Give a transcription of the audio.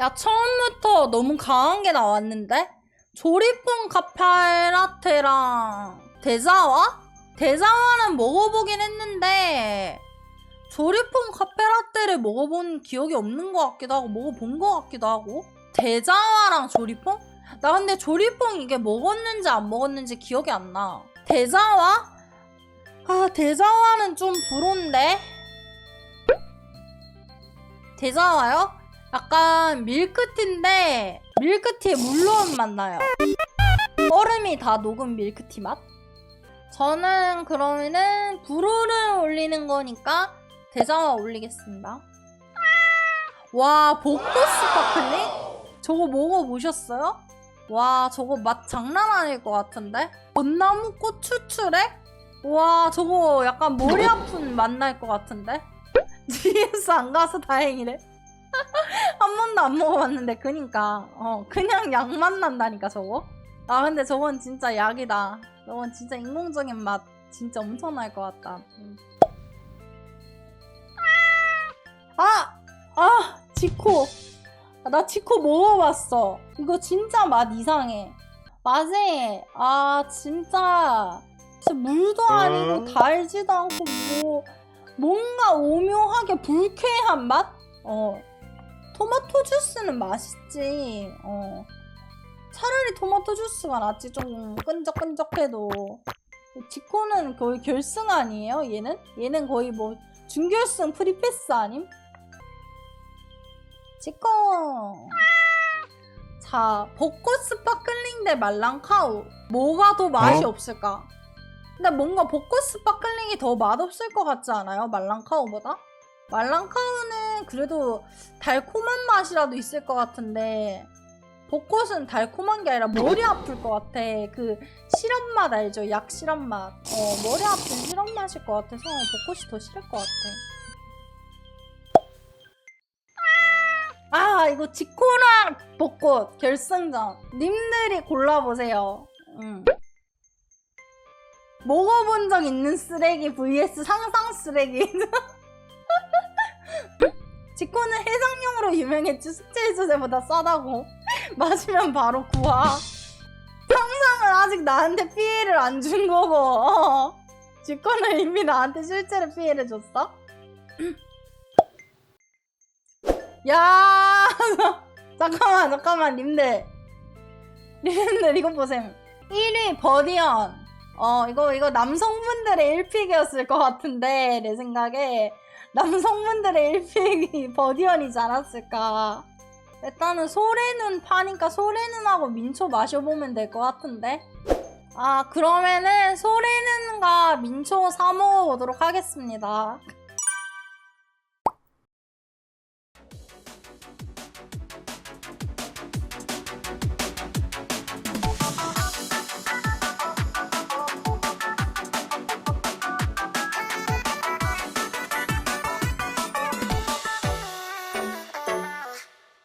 야, 처음부터 너무 강한 게 나왔는데? 조리뽕 카페라테랑 대자와? 대자와는 먹어보긴 했는데, 조리뽕 카페라테를 먹어본 기억이 없는 것 같기도 하고, 먹어본 것 같기도 하고. 대자와랑 조리뽕? 나 근데 조리뽕 이게 먹었는지 안 먹었는지 기억이 안 나. 대자와? 아, 대자와는 좀 불온데? 대자와요? 약간 밀크티인데 밀크티에 물론 맛 나요. 얼음이 다 녹은 밀크티 맛? 저는 그러면은 불호를 올리는 거니까 대자와 올리겠습니다. 와 복도 스파클링? 저거 먹어보셨어요? 와 저거 맛 장난 아닐 것 같은데? 벚나무 꽃 추출액? 와 저거 약간 머리 아픈 맛 날 것 같은데? GS 안 가서 다행이래. 한 번도 안 먹어봤는데 그니까 어 그냥 약맛 난다니까 저거. 아 근데 저건 진짜 약이다. 저건 진짜 인공적인 맛 진짜 엄청 날 것 같다. 음. 아! 아! 지코! 아, 나 지코 먹어봤어. 이거 진짜 맛 이상해. 맛이 아 진짜 진짜 물도 아니고 달지도 않고 뭐 뭔가 오묘하게 불쾌한 맛? 어. 토마토 주스는 맛있지. 어. 차라리 토마토 주스가 낫지. 좀 끈적끈적해도. 지코는 거의 결승 아니에요? 얘는? 얘는 거의 뭐 준결승 프리패스 아님? 지코. 자, 벚꽃 스파클링 대 말랑카우. 뭐가 더 맛이 어? 없을까? 근데 뭔가 벚꽃 스파클링이 더 맛없을 것 같지 않아요? 말랑카우보다? 말랑카우는 그래도 달콤한 맛이라도 있을 것 같은데 벚꽃은 달콤한 게 아니라 머리 아플 것 같아. 그 시럽 맛 알죠? 약 시럽 맛. 어, 머리 아픈 시럽 맛일 것 같아서 벚꽃이 더 싫을 것 같아. 아, 이거 지코랑 벚꽃 결승전. 님들이 골라보세요. 음. 먹어본 적 있는 쓰레기 vs 상상 쓰레기. 지코는 해장용으로 유명했지 숙제해주제보다 싸다고. 마시면 바로 구하. 상상은 아직 나한테 피해를 안 준 거고. 어. 지코는 이미 나한테 실제로 피해를 줬어? 야 잠깐만 잠깐만 님들. 님들 이거 보셈. 1위 버디언. 어 이거 이거 남성분들의 1픽이었을 것 같은데 내 생각에 남성분들의 1픽이 버디언이지 않았을까. 일단은 소래눈 파니까 소래눈하고 민초 마셔보면 될 것 같은데. 아, 그러면은 소래눈과 민초 사 먹어보도록 하겠습니다.